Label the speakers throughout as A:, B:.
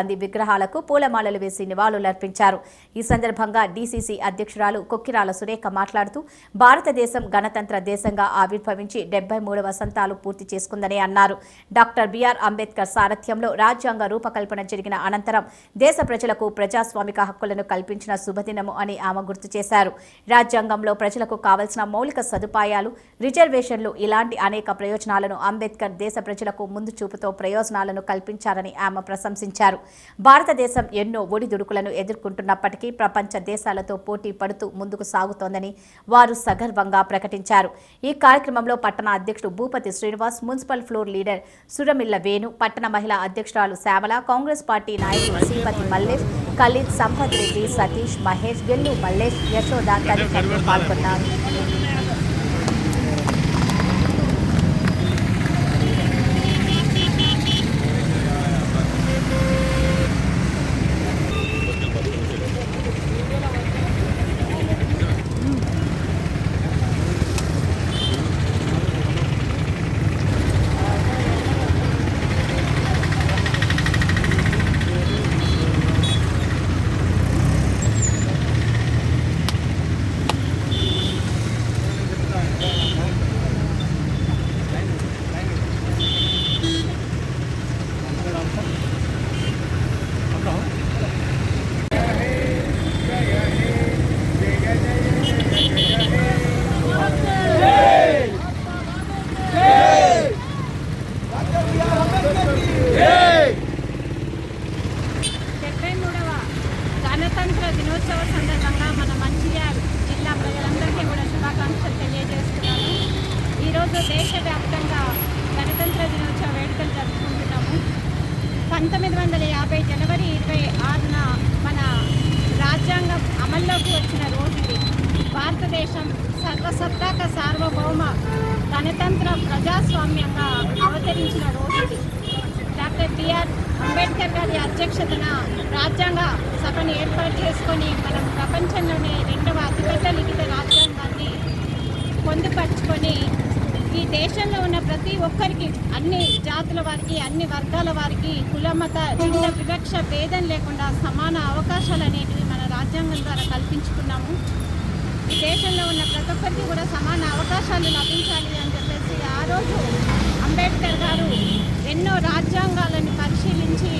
A: గాంధీ విగ్రహాలకు పూలమాలలు వేసి నివాళులర్పించారు. ఈ సందర్భంగా డీసీసీ అధ్యక్షురాలు కొక్కిరాల సురేఖ మాట్లాడుతూ భారతదేశం గణతంత్ర దేశంగా ఆవిర్భవించి డెబ్బై మూడు వసంతాలు పూర్తి చేసుకుందని అన్నారు. డాక్టర్ బిఆర్ అంబేద్కర్ సారథ్యంలో రాజ్యాంగ రూపకల్పన జరిగిన అనంతరం దేశ ప్రజలకు ప్రజాస్వామిక హక్కులను కల్పించిన శుభదినము అని ఆమె గుర్తు చేశారు. రాజ్యాంగంలో ప్రజలకు కావలసిన మౌలిక సదుపాయాలు రిజర్వేషన్లు ఇలాంటి అనేక ప్రయోజనాలను అంబేద్కర్ దేశ ప్రజలకు ముందు చూపుతో ప్రయోజనాలను కల్పించారని ఆమె ప్రశంసించారు. భారతదేశం ఎన్నో ఒడిదుడుకులను ఎదుర్కొంటున్నప్పటికీ ప్రపంచ దేశాలతో పోటీ పడుతూ ముందుకు సాగుతోందని వారు సగర్వంగా ప్రకటించారు. ఈ కార్యక్రమంలో పట్టణ అధ్యక్షుడు Bhupathi Srinivas municipal floor leader Suramilla Venu పట్టణ మహిళా అధ్యక్షురాలు శ్యామల కాంగ్రెస్ పార్టీ నాయకులు శ్రీపతి మల్లేష్ ఖలీద్ సంపత్ రెడ్డి సతీష్ మహేష్ గెల్లు మల్లేష్ యశోద తదితరులు పాల్గొన్నారు.
B: స్వాతంత్ర దినోత్సవ సందర్భంగా మన మంచిర్యాల జిల్లా ప్రజలందరికీ కూడా శుభాకాంక్షలు తెలియజేస్తున్నాము. ఈరోజు దేశవ్యాప్తంగా గణతంత్ర దినోత్సవ వేడుకలు జరుపుకుంటున్నాము. పంతొమ్మిది వందల యాభై జనవరి ఇరవై ఆరున మన రాజ్యాంగం అమల్లోకి వచ్చిన రోజు భారతదేశం సర్వసత్తాక సార్వభౌమ గణతంత్ర ప్రజాస్వామ్యంగా అవతరించిన రోజు డాక్టర్ బిఆర్ అంబేద్కర్ అధ్యక్షతన రాజ్యాంగ సభను ఏర్పాటు చేసుకొని మనం ప్రపంచంలోనే రెండవ అతిపెద్ద లిఖిత రాజ్యాంగాన్ని పొందుపరుచుకొని ఈ దేశంలో ఉన్న ప్రతి ఒక్కరికి అన్ని జాతుల వారికి అన్ని వర్గాల వారికి కులమత లింగ వివక్ష భేదం లేకుండా సమాన అవకాశాలు అనేటివి మన రాజ్యాంగం ద్వారా కల్పించుకున్నాము. ఈ దేశంలో ఉన్న ప్రతి ఒక్కరికి కూడా సమాన అవకాశాలు లభించాలి అని చెప్పేసి ఆ రోజు అంబేద్కర్ గారు ఎన్నో రాజ్యాంగాలను పరిశీలించి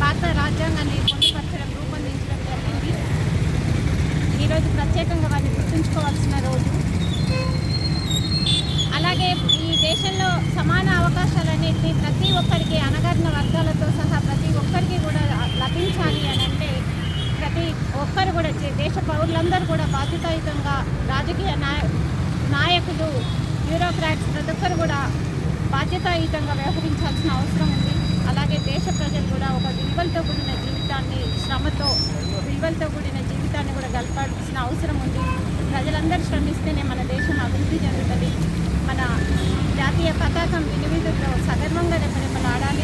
B: భారత రాజ్యాంగాన్ని పొందుపరచడం రూపొందించడం జరిగింది. ఈరోజు ప్రత్యేకంగా వారిని గుర్తుంచుకోవాల్సిన రోజు. అలాగే ఈ దేశంలో సమాన అవకాశాలు అనేది ప్రతి ఒక్కరికి అణగారిన వర్గాలతో సహా ప్రతి ఒక్కరికి కూడా లభించాలి అని అంటే ప్రతి ఒక్కరు కూడా దేశ పౌరులందరూ కూడా బాధ్యతాయుతంగా రాజకీయ నాయ నాయకులు బ్యూరోక్రాట్స్ ప్రతి ఒక్కరు కూడా బాధ్యతాయుతంగా వ్యవహరించాల్సిన అవసరం ఉంది. అలాగే దేశ ప్రజలు కూడా ఒక విలువలతో కూడిన జీవితాన్ని శ్రమతో విలువలతో కూడిన జీవితాన్ని కూడా గడపాల్సిన అవసరం ఉంది. ప్రజలందరూ శ్రమిస్తేనే మన దేశం అభివృద్ధి చెందుతుంది. మన జాతీయ పతాకం వినివిధుల్లో సగర్వంగా ఆడాలి